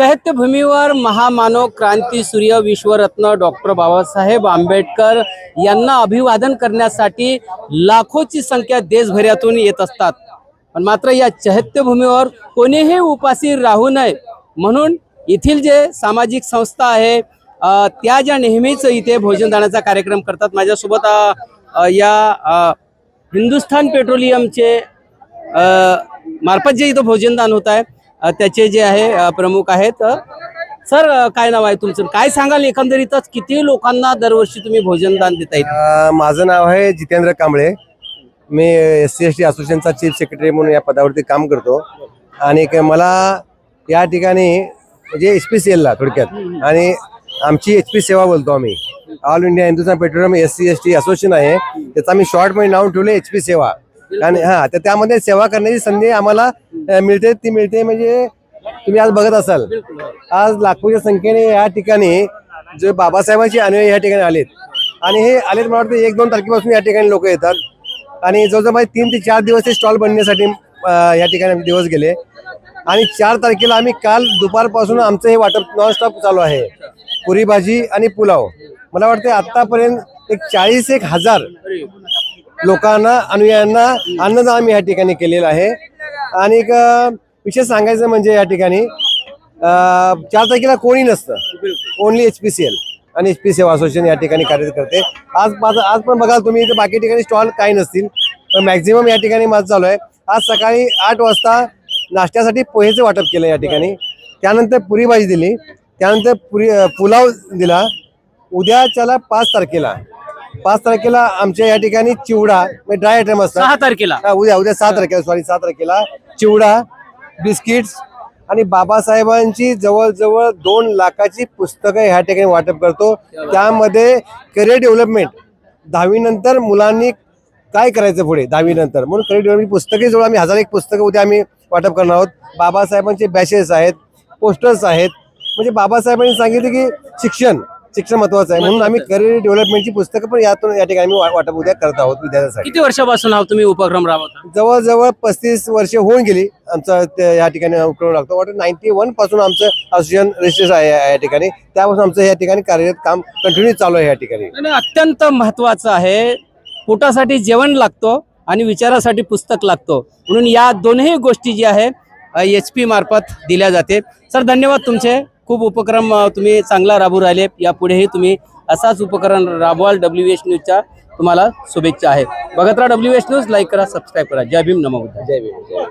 चैत्यभूमीवर महामानव क्रांती सूर्य विश्वरत्न डॉक्टर बाबासाहेब आंबेडकर यांना अभिवादन करण्यासाठी लाखोची संख्या देशभरातून येत असतात. पण मात्र या चैत्यभूमीवर कोणीही उपाशी राहू नये म्हणून येथील जे सामाजिक संस्था आहे त्या ज्या नेहमीच इथे भोजनदानाचा कार्यक्रम करतात माझ्यासोबत या हिंदुस्थान पेट्रोलियमचे मार्फत जे इथं भोजनदान होत आहे त्याचे जे आहे प्रमुख आहेत. सर काय नाव आहे तुमचं? काय सांगाल एकंदरीतच किती लोकांना दरवर्षी तुम्ही भोजनदान देता येत माझं नाव आहे जितेंद्र कांबळे. मी एस सी एस टी असोसिएशनचा चीफ सेक्रेटरी म्हणून या पदावरती काम करतो. आणि मला या ठिकाणी म्हणजे एच पी सी एलला थोडक्यात. आणि आमची एच पी सेवा बोलतो आम्ही. All India Hindustan petroleum S C S T association आहे. त्याचं आम्ही शॉर्टमध्ये नाव ठेवलं एच पी सेवा. आणि हा तर त्यामध्ये सेवा करण्याची संधी आम्हाला मिळते ती मिळते म्हणजे तुम्ही आज बघत असाल. आज लाखोच्या संख्येने या ठिकाणी जे बाबासाहेबांचे अनुयायी या ठिकाणी आलेत. आणि हे आलेत मला वाटतं एक दोन तारखेपासून या ठिकाणी लोक येतात. आणि जवळजवळ माझे तीन ते चार दिवस ते स्टॉल बनण्यासाठी या ठिकाणी दिवस गेले. आणि चार तारखेला आम्ही काल दुपारपासून आमचं हे वाटप नॉनस्टॉप चालू आहे. पुरी भाजी आणि पुलाव. मला वाटतं आतापर्यंत एक चाळीस एक हजार लोकांना अनुयायांना अन्नदान आम्ही या ठिकाणी केलेलं आहे. आणि विशेष सांगायचं म्हणजे या ठिकाणी चार तारखेला कोणी नसतं. Only H P C L आणि एच पी सेवा असोसिएशन या ठिकाणी कार्यरत करते. आज माझं आज पण बघाल तुम्ही इथे बाकी ठिकाणी स्टॉल काही नसतील. पण मॅक्झिमम या ठिकाणी माझं चालू आहे. आज सकाळी आठ वाजता नाश्त्यासाठी पोहेचं वाटप केलं या ठिकाणी. त्यानंतर पुरी भाजी दिली. त्यानंतर पुरी पुलाव दिला. उद्याच्याला पाच तारखेला. पाच तारखेला आमच्या या ठिकाणी चिवडा ड्राय आयटम असतात सहा तारखेला. हा, उद्या उद्या सहा तारखेला सॉरी सहा तारखेला. चिवडा बिस्किट्स आणि बाबासाहेबांची जवळजवळ दोन लाखाची पुस्तकं ह्या ठिकाणी वाटप करतो. त्यामध्ये करिअर डेव्हलपमेंट दहावी नंतर मुलांनी काय करायचं पुढे? दहावी नंतर म्हणून करिअर डेव्हलपमेंट पुस्तके जवळ आम्ही हजार एक पुस्तकं उद्या आम्ही वाटप करणार आहोत. बाबासाहेबांचे बॅचेस आहेत पोस्टर्स आहेत. म्हणजे बाबासाहेबांनी सांगितले की शिक्षण शिक्षण महत्वाचं आहे. म्हणून आम्ही करिअर डेव्हलपमेंटची पुस्तकं पण यातून या ठिकाणी आम्ही वाटप उद्या करत आहोत विद्यार्थ्यांसाठी. किती वर्षापासून हा तुम्ही उपक्रम राबवता? जवळजवळ पस्तीस वर्ष होऊन गेली. आमचं ते या ठिकाणी उपक्रम लागतो. वाटतं नाईन्टी वनपासून आमचं असोसिएशन रजिस्ट्रेशन आहे या ठिकाणी. त्यापासून आमचं या ठिकाणी कार्यरत काम कंटिन्यू चालू आहे या ठिकाणी. आणि अत्यंत महत्वाचं आहे. पोटासाठी जेवण लागतो आणि विचारासाठी पुस्तक लागतो. म्हणून या दोन्ही गोष्टी जी आहे एच पी मार्फत दिल्या जाते. सर धन्यवाद तुमचे. खूप उपक्रम तुम्ही चांगला राबू राहिले. यापुढेही तुम्ही असाच उपक्रम राबवाल डब्ल्यू एच न्यूजच्या तुम्हाला शुभेच्छा आहेत. बघत राहा डब्ल्यू एच न्यूज लाईक करा सबस्क्राईब करा. जय भीम नमो जय भीम.